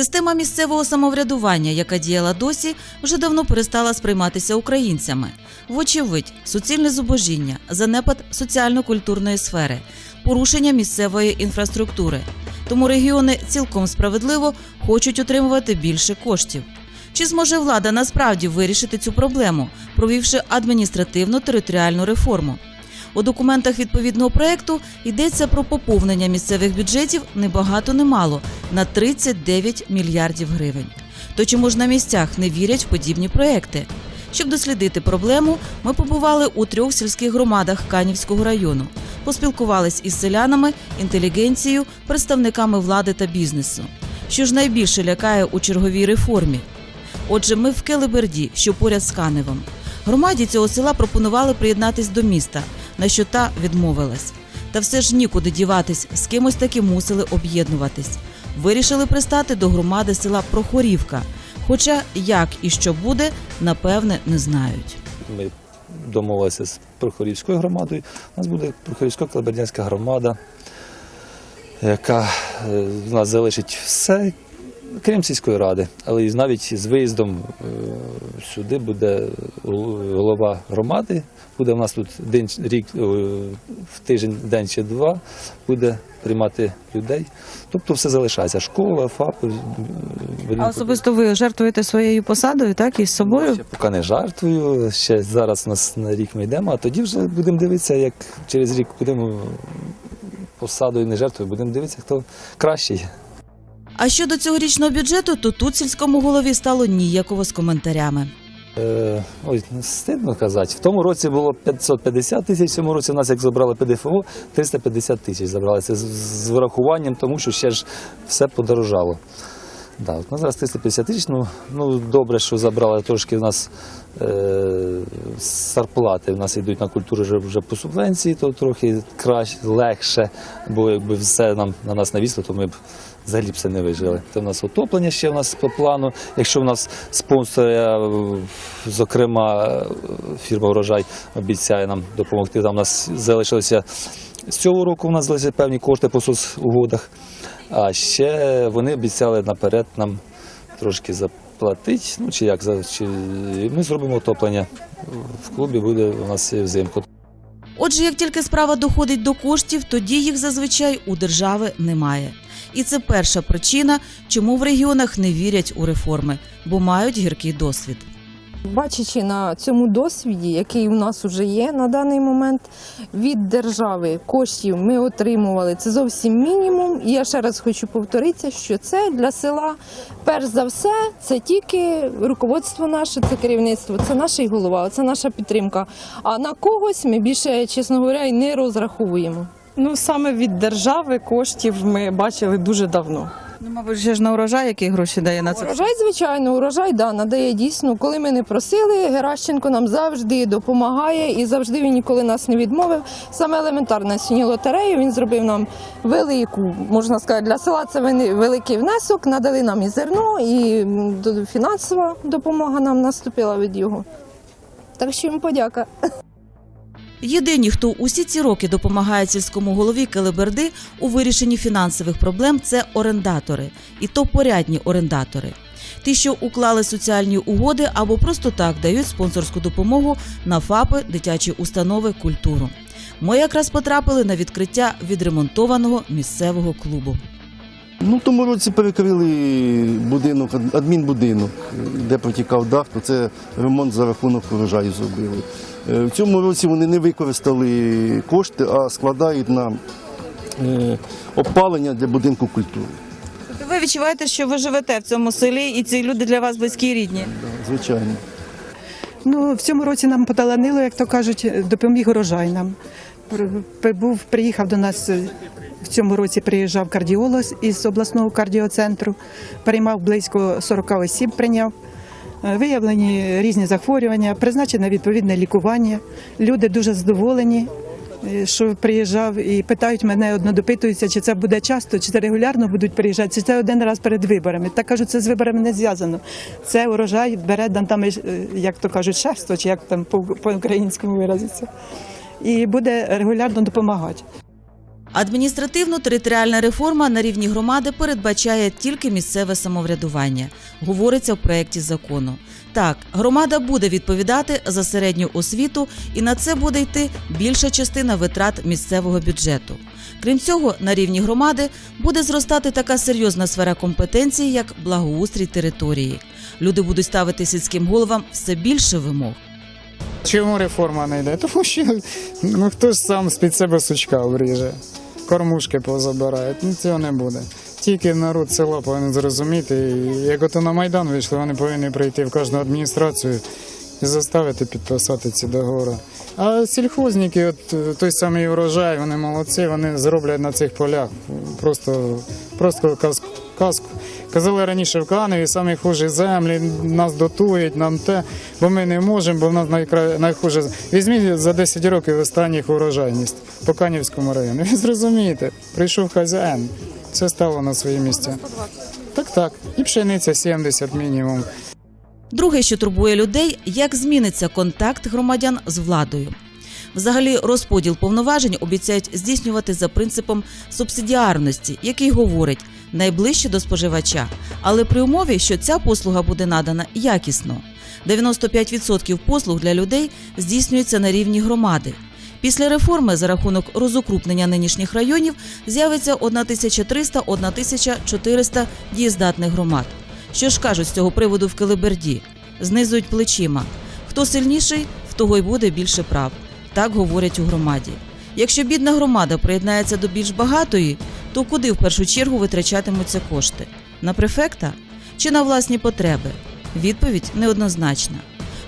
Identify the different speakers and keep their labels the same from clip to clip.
Speaker 1: Система місцевого самоврядування, яка діяла досі, вже давно перестала сприйматися українцями. Вочевидь, суцільне зубожіння, занепад соціально-культурної сфери, порушення місцевої інфраструктури. Тому регіони цілком справедливо хочуть отримувати більше коштів. Чи зможе влада насправді вирішити цю проблему, провівши адміністративно-територіальну реформу? У документах відповідного проекту йдеться про поповнення місцевих бюджетів небагато немало на 39 мільярдів гривень. То чому ж на місцях не вірять в подібні проекти? Щоб дослідити проблему, ми побували у трьох сільських громадах Канівського району, поспілкувались із селянами, інтелігенцією, представниками влади та бізнесу. Що ж найбільше лякає у черговій реформі? Отже, ми в Келеберді, що поряд з Каневом. Громаді цього села пропонували приєднатись до міста, на що та відмовилась. Та все ж нікуди діватись, з кимось таки мусили об'єднуватись. Вирішили пристати до громади села Прохорівка. Хоча як і що буде, напевне, не знають.
Speaker 2: Ми домовилися з Прохорівською громадою. У нас буде Прохорівська Клебердянська громада, яка е, в нас залишить все, крім сільської ради. Але і навіть з виїздом е, сюди буде голова громади. Буде в нас тут день, рік, е, в тиждень, день чи два, буде приймати людей. Тобто все залишається. Школа, ФАП.
Speaker 3: А особисто ви жертвуєте своєю посадою, так і з собою?
Speaker 2: Ще поки не жартую. Ще зараз у нас на рік ми йдемо, а тоді вже будемо дивитися, як через рік будемо посадою не жертвою, будемо дивитися, хто кращий.
Speaker 1: А щодо цьогорічного бюджету, то тут сільському голові стало ніяково з коментарями.
Speaker 2: Е, ой, ну, стидно казати. В тому році було 550 тисяч, в цьому році у нас, як забрали ПДФО, 350 тисяч забрали. Це з, з врахуванням, тому що ще ж все подорожало. Да, от у нас зараз 350 тисяч, ну, ну добре, що забрали трошки у нас е, зарплати. У нас йдуть на культуру вже, вже по субвенції, то трохи краще, легше, бо якби все нам на нас навісло, то ми б взагалі б все не вижили. Це у нас отоплення ще у нас по плану. Якщо у нас спонсори, е, зокрема е, фірма Врожай обіцяє нам допомогти. Там у нас залишилося з цього року у нас залишилися певні кошти по соцугодах. А ще вони обіцяли наперед нам трошки заплатити. Ну чи як чи ми зробимо отоплення в клубі. Буде у нас взимку.
Speaker 1: Отже, як тільки справа доходить до коштів, тоді їх зазвичай у держави немає. І це перша причина, чому в регіонах не вірять у реформи, бо мають гіркий досвід.
Speaker 4: Бачачи на цьому досвіді, який у нас вже є на даний момент, від держави коштів ми отримували це зовсім мінімум. І я ще раз хочу повторитися, що це для села, перш за все, це тільки руководство наше, це керівництво, це наш голова, це наша підтримка. А на когось ми більше, чесно говоря, і не розраховуємо.
Speaker 3: Ну саме від держави коштів ми бачили дуже давно. Ну, мабуть, ще ж на урожай, які гроші дає на це.
Speaker 4: Урожай, звичайно, урожай да, надає дійсно. Коли ми не просили, Геращенко нам завжди допомагає і завжди він ніколи нас не відмовив. Саме елементарне сьогодні лотерею він зробив нам велику, можна сказати, для села це вели- великий внесок. Надали нам і зерно, і фінансова допомога нам наступила від його. Так що йому подяка.
Speaker 1: Єдині, хто усі ці роки допомагає сільському голові Келеберди у вирішенні фінансових проблем, це орендатори, і то порядні орендатори. Ті, що уклали соціальні угоди або просто так дають спонсорську допомогу на ФАПи, дитячі установи, культуру. Ми якраз потрапили на відкриття відремонтованого місцевого клубу.
Speaker 5: Ну, в тому році перекрили будинок, адмінбудинок, де протікав дах, то це ремонт за рахунок урожаю зробили. Е, В цьому році вони не використали кошти, а складають на е, опалення для будинку культури.
Speaker 3: Тобто ви відчуваєте, що ви живете в цьому селі, і ці люди для вас близькі і рідні.
Speaker 5: Звичайно.
Speaker 6: Ну, в цьому році нам поталанило, як то кажуть, допоміг урожай нам. При- Прибув, приїхав до нас е, в цьому році. Приїжджав кардіолог із обласного кардіоцентру, приймав близько 40 осіб. Прийняв виявлені різні захворювання, призначене відповідне лікування. Люди дуже задоволені. е, Що приїжджав і питають мене, одно допитуються, чи це буде часто, чи це регулярно будуть приїжджати, чи це один раз перед виборами. Так кажуть, це з виборами не зв'язано. Це урожай бере там, е, як то кажуть, шефство, чи як там по- по-українському виразиться. І буде регулярно допомагати.
Speaker 1: Адміністративно-територіальна реформа на рівні громади передбачає тільки місцеве самоврядування, говориться в проєкті закону. Так, громада буде відповідати за середню освіту, і на це буде йти більша частина витрат місцевого бюджету. Крім цього, на рівні громади буде зростати така серйозна сфера компетенції, як благоустрій території. Люди будуть ставити сільським головам все більше вимог.
Speaker 7: Чому реформа не йде? Тому що ну хто ж сам з-під себе сучка обріже, кормушки позабирають. Ну цього не буде. Тільки народ села повинен зрозуміти. Як ото на Майдан вийшли, вони повинні прийти в кожну адміністрацію і заставити підписати ці договори. А сільхозники, от е, той самий урожай, вони молодці, вони зроблять на цих полях просто, просто. Казали раніше в Каневі, самі землі, нас дотують, нам те, бо ми не можемо, бо в нас найкра... найхуже. Візьміть за 10 років останніх урожайність по Канівському району. Ви зрозумієте, прийшов хазяїн, все стало на свої місця. Так, так. І пшениця 70 мінімум.
Speaker 1: Друге, що турбує людей, як зміниться контакт громадян з владою. Взагалі, розподіл повноважень обіцяють здійснювати за принципом субсидіарності, який говорить найближче до споживача, але при умові, що ця послуга буде надана якісно. 95% послуг для людей здійснюється на рівні громади. Після реформи за рахунок розукрупнення нинішніх районів з'явиться 1300-1400 дієздатних громад. Що ж кажуть з цього приводу в Килиберді? Знизують плечима. Хто сильніший, в того й буде більше прав. Так говорять у громаді. Якщо бідна громада приєднається до більш багатої, то куди в першу чергу витрачатимуться кошти? На префекта чи на власні потреби? Відповідь неоднозначна.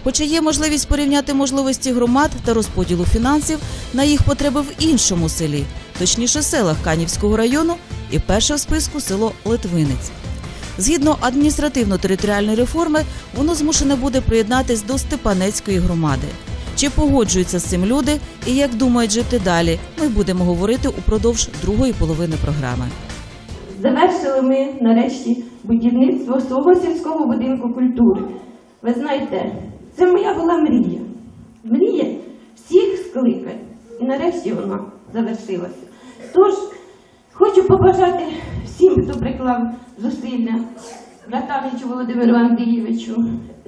Speaker 1: Хоча є можливість порівняти можливості громад та розподілу фінансів на їх потреби в іншому селі, точніше селах Канівського району, і перше в списку село Литвинець. Згідно адміністративно-територіальної реформи, воно змушене буде приєднатись до Степанецької громади. Чи погоджуються з цим люди і як думають жити далі? Ми будемо говорити упродовж другої половини програми.
Speaker 8: Завершили ми нарешті будівництво свого сільського будинку культури. Ви знаєте, це моя була мрія. Мрія всіх скликань. І нарешті вона завершилася. Тож хочу побажати всім, хто приклав зусилля, Братаничу Володимиру Андрійовичу,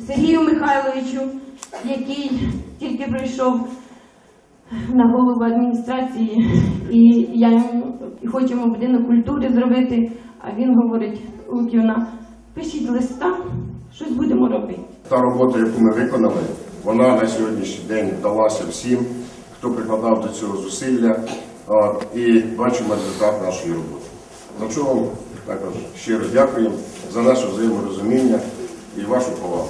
Speaker 8: Сергію Михайловичу, який тільки прийшов на голову адміністрації, і я йому хочемо будинок культури зробити. А він говорить, Луківна, пишіть листа, щось будемо робити.
Speaker 9: Та робота, яку ми виконали, вона на сьогоднішній день вдалася всім, хто прикладав до цього зусилля, і бачимо результат нашої роботи. За чого вам також щиро дякую за наше взаєморозуміння і вашу повагу.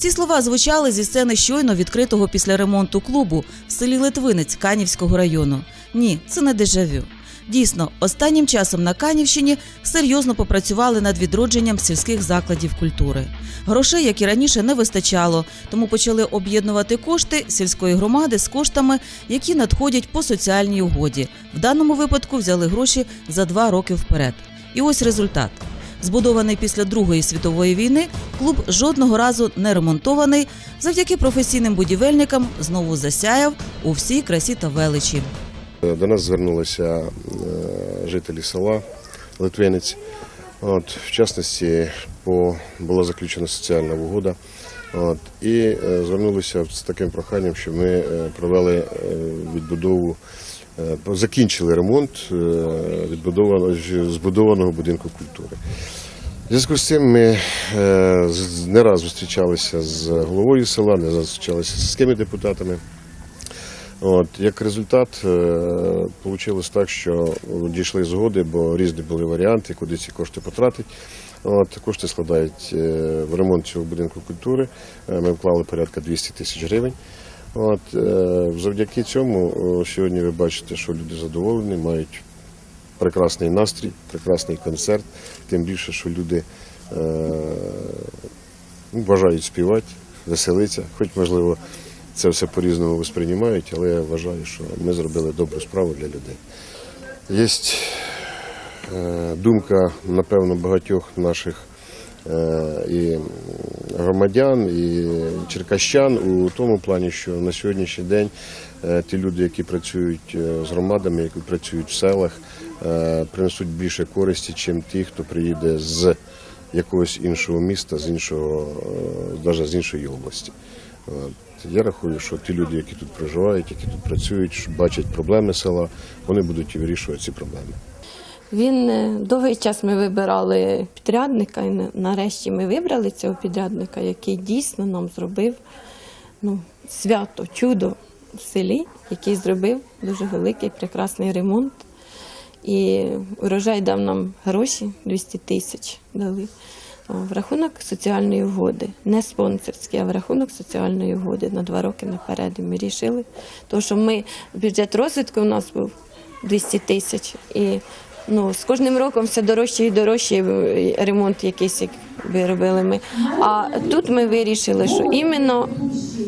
Speaker 1: Ці слова звучали зі сцени щойно відкритого після ремонту клубу в селі Литвинець Канівського району. Ні, це не дежавю. Дійсно, останнім часом на Канівщині серйозно попрацювали над відродженням сільських закладів культури. Грошей, як і раніше, не вистачало, тому почали об'єднувати кошти сільської громади з коштами, які надходять по соціальній угоді. В даному випадку взяли гроші за два роки вперед. І ось результат. Збудований після Другої світової війни, клуб жодного разу не ремонтований. Завдяки професійним будівельникам знову засяяв у всій красі та величі.
Speaker 9: До нас звернулися е, жителі села Литвинець. От, в частності, по, була заключена соціальна угода. От, і е, звернулися з таким проханням, щоб ми е, провели відбудову, закінчили ремонт е, збудованого будинку культури. Зв'язку з цим ми е, не раз зустрічалися з головою села, не раз зустрічалися з сільськими депутатами. От, як результат, вийшло так, що дійшли згоди, бо різні були варіанти, куди ці кошти потратити. От, кошти складають е, в ремонт цього будинку культури. Е, Ми вклали порядка 200 тисяч гривень. От, е, завдяки цьому сьогодні ви бачите, що люди задоволені, мають прекрасний настрій, прекрасний концерт. Тим більше, що люди е, ну, бажають співати, веселитися, хоч можливо це все по-різному восприймають, але я вважаю, що ми зробили добру справу для людей. Є е, думка, напевно, багатьох наших і громадян і черкащан у тому плані, що на сьогоднішній день е, ті люди, які працюють е, з громадами, які працюють в селах, е, принесуть більше користі, ніж ті, хто приїде з якогось іншого міста, з іншого, навіть з іншої області. Я рахую, що ті люди, які тут проживають, які тут працюють, бачать проблеми села, вони будуть вирішувати ці проблеми.
Speaker 8: Він е, довгий час ми вибирали підрядника, і нарешті ми вибрали цього підрядника, який дійсно нам зробив ну, свято, чудо в селі, який зробив дуже великий, прекрасний ремонт. І урожай дав нам гроші 200 тисяч дали. В рахунок соціальної угоди, не спонсорський, а в рахунок соціальної угоди на два роки наперед. Ми рішили, тому що ми бюджет розвитку у нас був 200 тисяч. І ну, з кожним роком все дорожче і дорожче ремонт якийсь як би робили ми. А тут ми вирішили, що іменно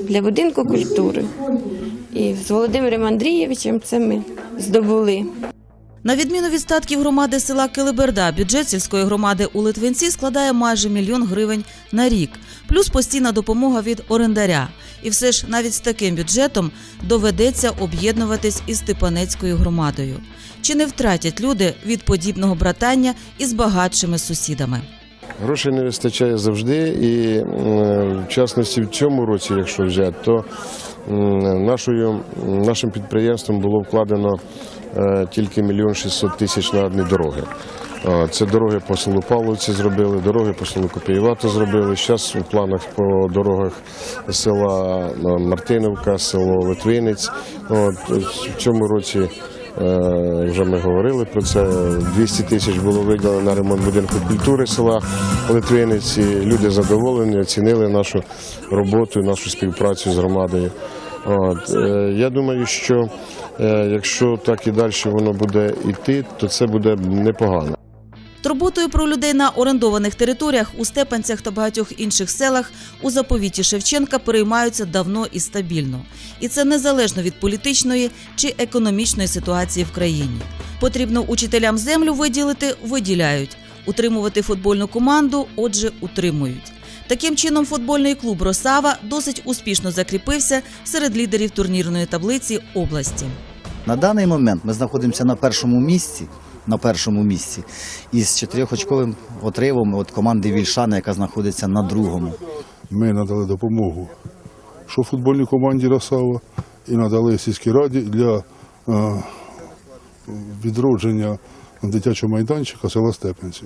Speaker 8: для будинку культури. І з Володимиром Андрійовичем це ми здобули.
Speaker 1: На відміну від статків громади села Килиберда, бюджет сільської громади у Литвинці складає майже мільйон гривень на рік, плюс постійна допомога від орендаря. І все ж навіть з таким бюджетом доведеться об'єднуватись із Степанецькою громадою. Чи не втратять люди від подібного братання із багатшими сусідами?
Speaker 9: Грошей не вистачає завжди, і в частності в цьому році, якщо взяти, то нашою, нашим підприємством було вкладено е, тільки мільйон шістсот тисяч на одні дороги. Це дороги по селу Павловці зробили, дороги по селу Копієвато зробили. Зараз у планах по дорогах села е, Мартиновка, село Литвинець. От, в цьому році Е, Вже ми говорили про це. 200 тисяч було виділено на ремонт будинку культури села Литвиниці. Люди задоволені, оцінили нашу роботу, нашу співпрацю з громадою. От. е, Я думаю, що е, якщо так і далі воно буде йти, то це буде непогано.
Speaker 1: Турботою про людей на орендованих територіях у Степанцях та багатьох інших селах у заповіті Шевченка переймаються давно і стабільно. І це незалежно від політичної чи економічної ситуації в країні. Потрібно учителям землю виділити виділяють, утримувати футбольну команду, отже, утримують. Таким чином, футбольний клуб Росава досить успішно закріпився серед лідерів турнірної таблиці області.
Speaker 10: На даний момент ми знаходимося на першому місці. На першому місці із чотирьохочковим отривом від команди Вільшана, яка знаходиться на другому.
Speaker 11: Ми надали допомогу, що футбольній команді Росава, і надали сільській раді для е, відродження дитячого майданчика села Степенці.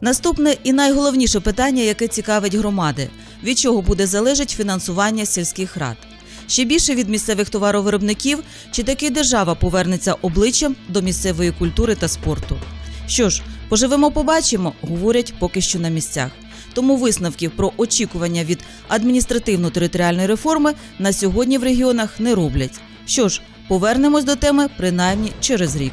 Speaker 1: Наступне і найголовніше питання, яке цікавить громади: від чого буде залежить фінансування сільських рад. Ще більше від місцевих товаровиробників, чи таки держава повернеться обличчям до місцевої культури та спорту. Що ж, поживемо, побачимо, говорять поки що на місцях. Тому висновків про очікування від адміністративно-територіальної реформи на сьогодні в регіонах не роблять. Що ж, повернемось до теми принаймні через рік.